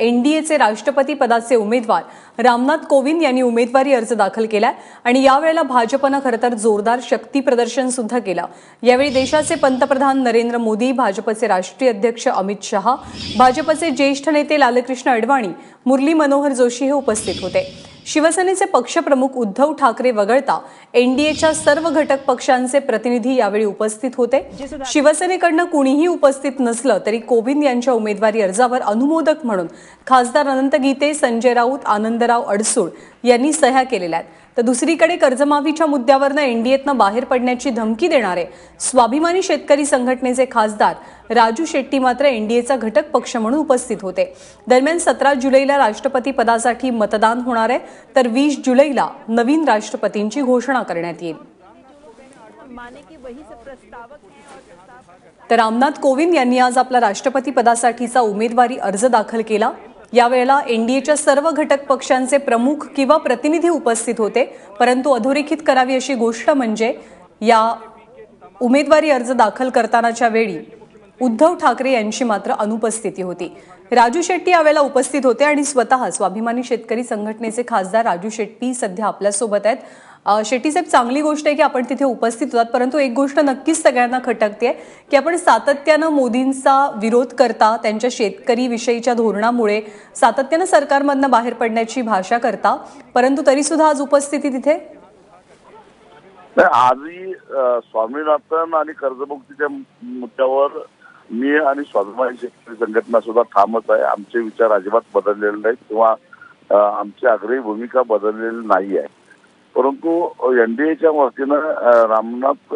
एनडीएचे राष्ट्रपती पदाचे उमेदवार रामनाथ कोविंद यांनी उमेदवारी अर्ज दाखल केलाय. आणि यावेळेला भाजपनं खरं तर जोरदार शक्ती प्रदर्शन सुद्धा केलं. यावेळी देशाचे पंतप्रधान नरेंद्र मोदी भाजपचे राष्ट्रीय अध्यक्ष अमित शहा भाजपचे ज्येष्ठ नेते लालकृष्ण अडवाणी मुरली मनोहर जोशी हे उपस्थित होते. शिवसेनेचे पक्षप्रमुख उद्धव ठाकरे वगळता एनडीएच्या सर्व घटक पक्षांचे प्रतिनिधी यावेळी उपस्थित होते. शिवसेनेकडनं कुणीही उपस्थित नसलं तरी कोविंद यांच्या उमेदवारी अर्जावर अनुमोदक म्हणून खासदार अनंत गीते संजय राऊत आनंदराव अडसूळ यांनी सह्या केलेल्या आहेत. तर दुसरीकडे कर्जमाफीच्या मुद्द्यावरनं एनडीएतनं बाहेर पडण्याची धमकी देणारे स्वाभिमानी शेतकरी संघटनेचे खासदार राजू शेट्टी मात्र एनडीएचा घटक पक्ष म्हणून उपस्थित होते. दरम्यान सतरा जुलैला राष्ट्रपती पदासाठी मतदान होणार आहे तर वीस जुलैला नवीन राष्ट्रपतींची घोषणा करण्यात येईल. तर रामनाथ कोविंद यांनी आज आपला राष्ट्रपती पदासाठीचा उमेदवारी अर्ज दाखल केला. यावेळेला एनडीएच्या सर्व घटक पक्षांचे प्रमुख किंवा प्रतिनिधी उपस्थित होते. परंतु अधोरेखित करावी अशी गोष्ट म्हणजे या उमेदवारी अर्ज दाखल करतानाच्या वेळी उद्धव ठाकरे यांची मात्र अनुपस्थिती होती. राजू शेट्टी यावेळेला उपस्थित होते आणि स्वतः स्वाभिमानी शेतकरी संघटनेचे खासदार राजू शेट्टी सध्या आपल्यासोबत आहेत. शेट्टी साहेब चांगली गोष्ट आहे की आपण तिथे उपस्थित होतात परंतु एक गोष्ट नक्कीच सगळ्यांना खटकते की आपण सातत्यानं मोदींचा विरोध करता त्यांच्या शेतकरी विषयीच्या धोरणामुळे सातत्यानं सरकारमधनं बाहेर पडण्याची भाषा करता परंतु तरी सुद्धा आज उपस्थिती तिथे? आजही स्वामीनाथन आणि कर्जमुक्तीच्या मुद्द्यावर मी आणि स्वाभिमानी शेतकरी संघटना सुद्धा ठामच आहे. आमचे विचार अजिबात बदललेले नाहीत किंवा आमची आग्रही भूमिका बदललेली नाही आहे परंतु एनडीएच्या वतीनं रामनाथ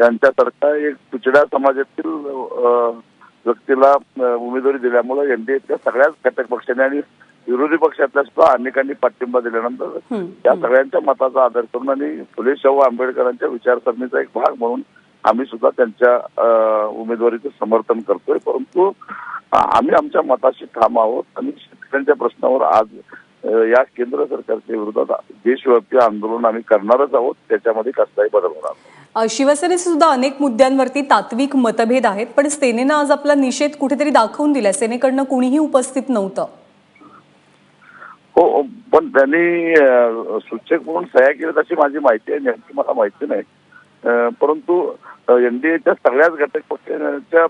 यांच्यासारखा एक तुचड्या समाजातील व्यक्तीला उमेदवारी दिल्यामुळे एनडीएच्या सगळ्याच घटक पक्षांनी आणि विरोधी पक्षातल्या सुद्धा अनेकांनी पाठिंबा दिल्यानंतर या सगळ्यांच्या मताचा आदर करून आणि फुले शाहू आंबेडकरांच्या विचारसरणीचा एक भाग म्हणून आम्ही सुद्धा त्यांच्या उमेदवारीचं समर्थन करतोय. परंतु आम्ही आमच्या मताशी ठाम आहोत आणि शेतकऱ्यांच्या प्रश्नावर आज या केंद्र सरकारच्या विरोधात देशव्यापी आंदोलन आम्ही करणारच आहोत. त्याच्यामध्ये कसलाही बदल होणार शिवसेनेचे सुद्धा अनेक मुद्द्यांवरती तात्विक मतभेद आहेत पण सेनेनं आज आपला निषेध कुठेतरी दाखवून दिला सेनेकडनं कुणीही उपस्थित नव्हतं. हो पण त्यांनी सूचक म्हणून सह्या केल्यात अशी माझी माहिती आहे. नेमकी मला माहिती नाही. परंतु एनडीएच्या सगळ्याच घटक पक्षाच्या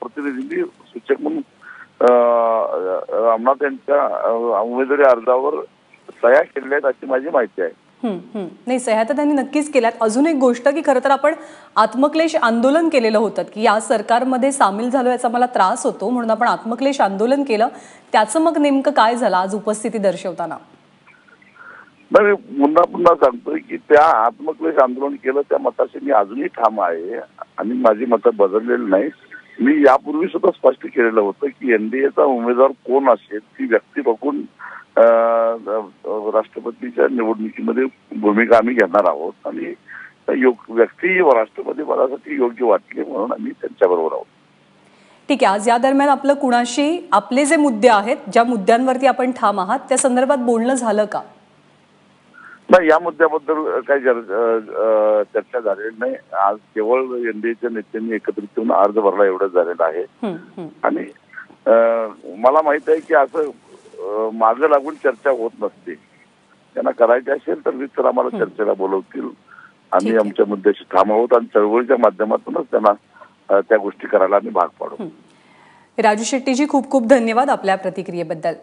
प्रतिनिधींनी सूचक म्हणून रामनाथ यांच्या उमेदवारी अर्जावर सह्या केलेल्या आहेत अशी माझी माहिती आहे. नाही सह्या तर त्यांनी नक्कीच केल्यात. अजून एक गोष्ट की खरं तर आपण आत्मक्लेश आंदोलन केलेलं होतं की या सरकारमध्ये सामील झालो याचा मला त्रास होतो म्हणून आपण आत्मक्लेश आंदोलन केलं. त्याचं मग नेमकं काय झालं आज उपस्थिती दर्शवताना? नाही पुन्हा पुन्हा सांगतोय की त्या आत्मक्लेश आंदोलन केलं त्या मताशी मी अजूनही ठाम आहे आणि माझी मतं बदललेली नाही मी यापूर्वी सुद्धा स्पष्ट केलेलं होतं की एनडीएचा उमेदवार कोण असेल ती व्यक्ती बघून राष्ट्रपतीच्या निवडणुकीमध्ये भूमिका आम्ही घेणार आहोत आणि व्यक्ती राष्ट्रपती पदासाठी योग्य वाटली म्हणून आम्ही त्यांच्याबरोबर आहोत. ठीक आहे आज या दरम्यान आपलं कुणाशी आपले जे मुद्दे आहेत ज्या मुद्द्यांवरती आपण ठाम आहात त्या संदर्भात बोलणं झालं का? नाही या मुद्द्याबद्दल काही चर्चा झालेली नाही. आज केवळ एनडीएच्या नेत्यांनी एकत्रित येऊन अर्ज भरला एवढंच झालेलं आहे. आणि मला माहीत आहे की असं मागं लागून चर्चा होत नसते. त्यांना करायची असेल तर वीस तर आम्हाला चर्चेला बोलवतील. आम्ही आमच्या मुद्द्याशी ठाम आहोत आणि चळवळीच्या माध्यमातूनच त्यांना त्या गोष्टी करायला आम्ही भाग पाडू. राजू शेट्टीजी खूप खूप धन्यवाद आपल्या प्रतिक्रियेबद्दल.